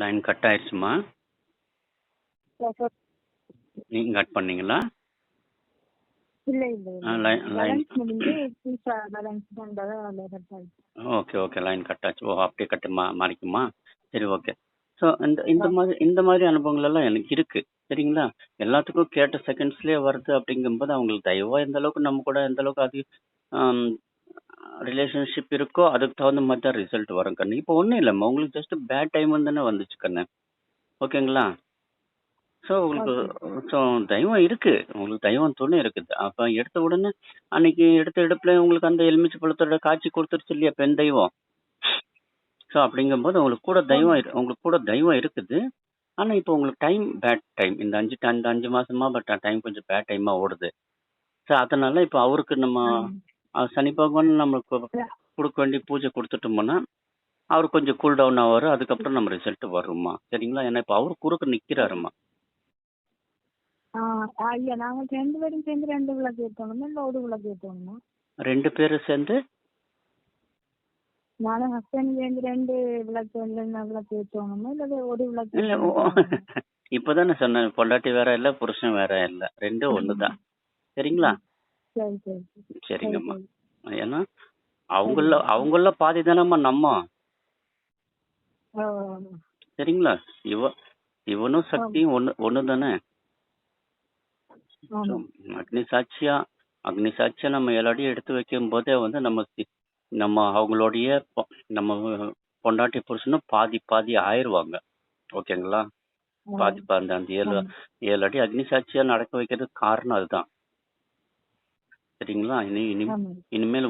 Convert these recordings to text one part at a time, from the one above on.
Line cut ஆயிடுச்சுமா? நீங்க cut பண்ணீங்களா? Okay okay line cut ஆச்சு. ஓ அப்படியே கட்டு மா மாறிக்குமா? சரி ஓகே ஸோ இந்த இந்த மாதிரி இந்த மாதிரி அனுபவங்கள் எல்லாம் எனக்கு இருக்கு. சரிங்களா? எல்லாத்துக்கும் கேட்ட செகண்ட்ஸ்லேயே வருது அப்படிங்கும்போது அவங்களுக்கு தயவா எந்த அளவுக்கு நம்ம கூட எந்த அளவுக்கு அது ரிலேஷன்ஷிப் இருக்கோ அதுக்கு தகுந்த மாதிரி தான் ரிசல்ட் வரும் கண்ணு. இப்போ ஒன்றும் இல்லைம்மா உங்களுக்கு ஜஸ்ட் பேட் டைம் தானே வந்துச்சு கண்ணு. ஓகேங்களா? ஸோ உங்களுக்கு ஸோ தெய்வம் இருக்கு. உங்களுக்கு தெய்வம் துணை இருக்குது. அப்போ எடுத்த உடனே அன்னைக்கு எடுத்த எடுப்புல உங்களுக்கு அந்த எலுமிச்சை பழத்தோட காட்சி கொடுத்துருச்சு இல்லையா பெண் தெய்வம்? ஸோ அப்படிங்கும்போது உங்களுக்கு கூட தெய்வம் உங்களுக்கு கூட தெய்வம் இருக்குது. ஆனா இப்போ உங்களுக்கு டைம் பேட் டைம் இந்த அஞ்சு இந்த அஞ்சு மாசமா பட் டைம் கொஞ்சம் பேட் டைமா ஓடுது. ஸோ அதனால இப்போ அவருக்கு நம்ம சனி பகவான் நம்மளுக்கு கொடுக்க வேண்டிய பூஜை கொடுத்துட்டோம்னா அவர் கொஞ்சம் கூல் டவுன் ஆவாரு அதுக்கப்புறம் நம்ம ரிசல்ட் வருமா சரிங்களா? ஏன்னா இப்போ அவர் குறுக்க நிக்கிறாருமா ஆ, ஐயா நாங்க ரெண்டு பேரும் சேர்ந்து ரெண்டு விளக்கு ஏற்றணுமா இல்ல ஒரு விளக்கு ஏற்றணுமா ரெண்டு பேரும் சேர்ந்து? நானும் ஹஸ்பண்ட் சேர்ந்து ரெண்டு விளக்கு ரெண்டு விளக்கு ஏற்றணுமா இல்ல ஒரு விளக்கு இல்ல இப்பதானே சொன்னேன் பொண்டாட்டி வேற இல்ல புருஷன் வேற இல்ல. ரெண்டும் ஒண்ணுதான். சரிங்களா? சரி சரி சரி. சரிங்கம்மா. சரி, ஏன்னா அவங்கள அவங்கள பாதி தானம்மா நம்ம. சரிங்களா? இவ இவனும் சக்தியும் ஒண்ணு ஒண்ணு தானே? அக்னி சாட்சியா அக்னி சாட்சியா நம்ம எல்லாரையும் எடுத்து வைக்கும் போதே வந்து நம்ம நம்ம அவங்களுடைய நம்ம பொண்டாட்டி புருஷனும் பாதி பாதி ஆயிருவாங்க. ஓகேங்களா? பாதி பாதி அந்த ஏழு. ஏழு அடி அக்னி சாட்சியா நடக்க வைக்கிறதுக்கு காரணம் அதுதான். சரிங்களா? இனி இனி இனிமேல்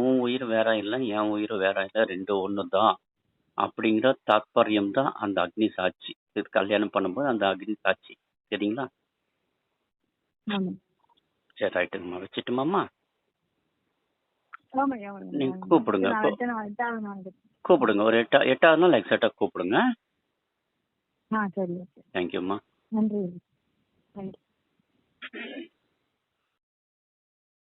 உன் உயிர் வேற இல்லை என் உயிர் வேற இல்லை ரெண்டும் ஒன்று தான் அப்படிங்கிற தாத்பரியம் தான் அந்த அக்னி சாட்சி. இது கல்யாணம் பண்ணும்போது அந்த அக்னி சாட்சி. சரிங்களா? சரி ரைட்டுங்கம்மா வச்சுட்டுமாம்மா நீங்க கூப்பிடுங்க. கூப்பிடுங்க. ஒரு எட்டா எட்டாவது நாள் எக்ஸாக்டாக கூப்பிடுங்க. தேங்க்யூம்மா நன்றி.